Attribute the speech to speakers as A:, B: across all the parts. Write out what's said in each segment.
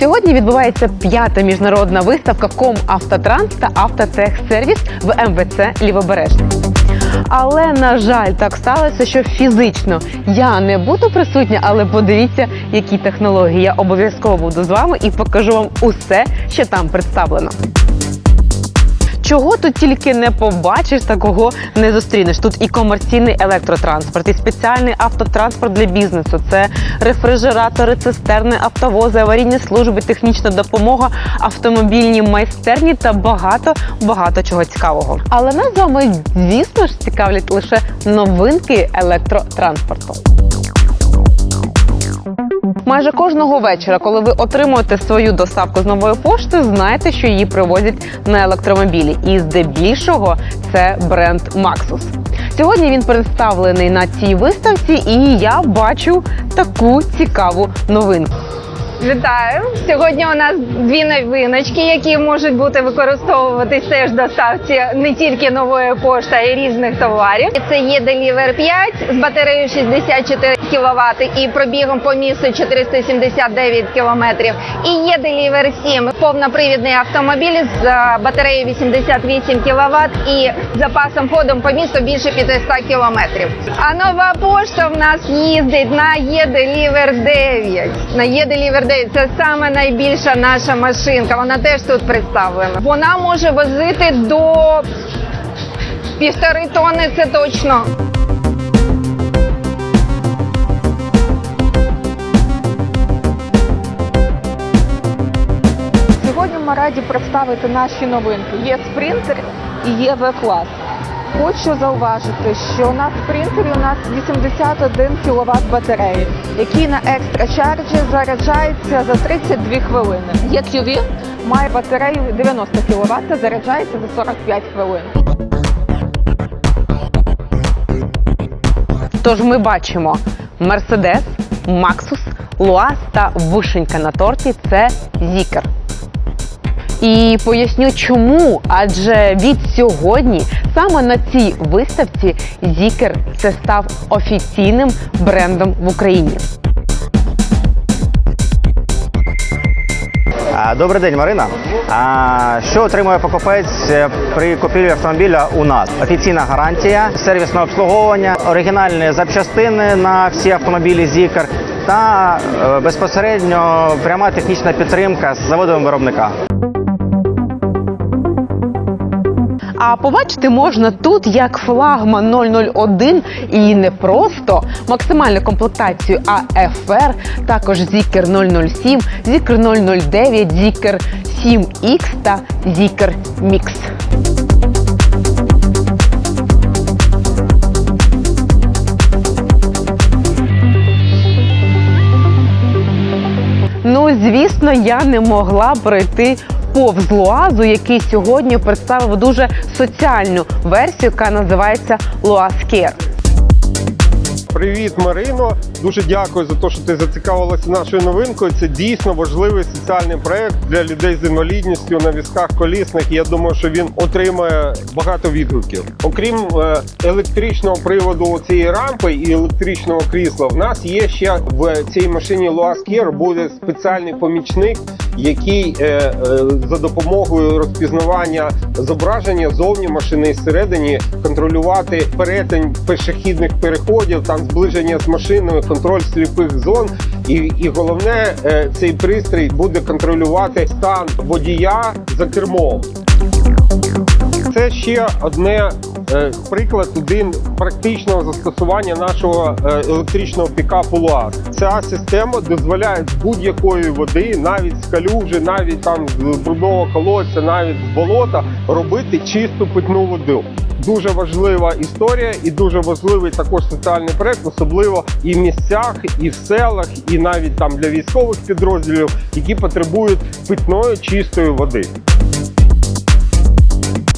A: Сьогодні відбувається п'ята міжнародна виставка Комавтотранс та Автотехсервіс в МВЦ Лівобережний. Але на жаль, так сталося, що фізично я не буду присутня, але подивіться, які технології. Я обов'язково буду з вами і покажу вам усе, що там представлено. Чого тут тільки не побачиш, такого не зустрінеш. Тут і комерційний електротранспорт, і спеціальний автотранспорт для бізнесу. Це рефрижератори, цистерни, автовози, аварійні служби, технічна допомога, автомобільні майстерні та багато багато чого цікавого. Але нас з вами, звісно ж, цікавлять лише новинки електротранспорту. Майже кожного вечора, коли ви отримуєте свою доставку з нової пошти, знайте, що її привозять на електромобілі. І здебільшого це бренд Maxus. Сьогодні він представлений на цій виставці, і я бачу таку цікаву новинку.
B: Вітаю! Сьогодні у нас дві новиночки, які можуть бути використовуватись теж доставці не тільки нової пошти, а й різних товарів. Це є Deliver 5 з батареєю 64 кВт і пробігом по місту 479 км. І є Deliver 7 повнопривідний автомобіль з е, батареєю 88 кВт і запасом ходом по місту більше 500 км. А нова пошта в нас їздить на E-Deliver 9. На E-Deliver 9 це саме найбільша наша машинка. Вона теж тут представлена. Вона може возити до півтори тонни, це точно.
C: Сьогодні ми раді представити наші новинки. Є спринтер і є В-клас. Хочу зауважити, що на спринтері у нас 81 кВт батареї, який на екстра чарджі заряджається за 32 хвилини. Є QV, має батарею 90 кВт та заряджається за 45 хвилин.
A: Тож ми бачимо Mercedes, Maxus, Луаз та вишенька на торті це Зікер. І поясню чому. Адже від сьогодні саме на цій виставці Зікер це став офіційним брендом в Україні.
D: Добрий день, Марина. Що отримує покупець е, при купівлі автомобіля у нас? Офіційна гарантія, сервісне обслуговування, оригінальні запчастини на всі автомобілі Зікер та е, безпосередньо пряма технічна підтримка з заводом виробника.
A: А побачити можна тут як флагман 001 і не просто максимальну комплектацію, а FR, також Zikr 007, Zikr 009, Zikr 7X та Zikr Mix. Ну, звісно, я не могла пройти повз Луазу, який сьогодні представив дуже соціальну версію, яка називається Care.
E: Привіт, Марино. Дуже дякую за те, що ти зацікавилася нашою новинкою. Це дійсно важливий соціальний проект для людей з інвалідністю на візках колісних. Я думаю, що він отримає багато відгуків. Окрім е, електричного приводу цієї рампи і електричного крісла, в нас є ще в цій машині Care буде спеціальний помічник, який е, е, за допомогою розпізнавання зображення зовні машини і всередині контролювати перетин пішохідних переходів, там зближення з машиною, контроль сліпих зон. І, і головне, е, цей пристрій буде контролювати стан водія за кермом. Це ще одне приклад один практичного застосування нашого е, електричного пікапу ЛУАЗ. Ця система дозволяє з будь-якої води, навіть з калюжі, навіть там з брудного колодця, навіть з болота, робити чисту питну воду. Дуже важлива історія і дуже важливий також соціальний проект, особливо і в місцях, і в селах, і навіть там для військових підрозділів, які потребують питної чистої води.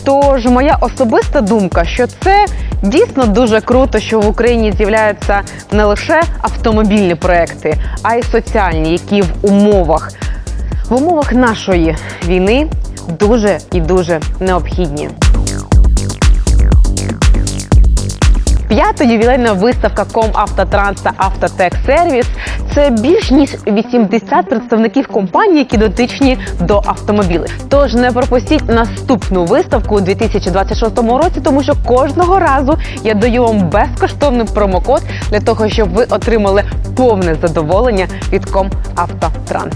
A: Тож моя особиста думка, що це дійсно дуже круто, що в Україні з'являються не лише автомобільні проекти, а й соціальні, які в умовах в умовах нашої війни дуже і дуже необхідні. П'ята ювілейна виставка «Комавтотранс» та «Автотек Сервіс» – це більш ніж 80 представників компаній, які дотичні до автомобілів. Тож не пропустіть наступну виставку у 2026 році, тому що кожного разу я даю вам безкоштовний промокод для того, щоб ви отримали повне задоволення від «Комавтотранс».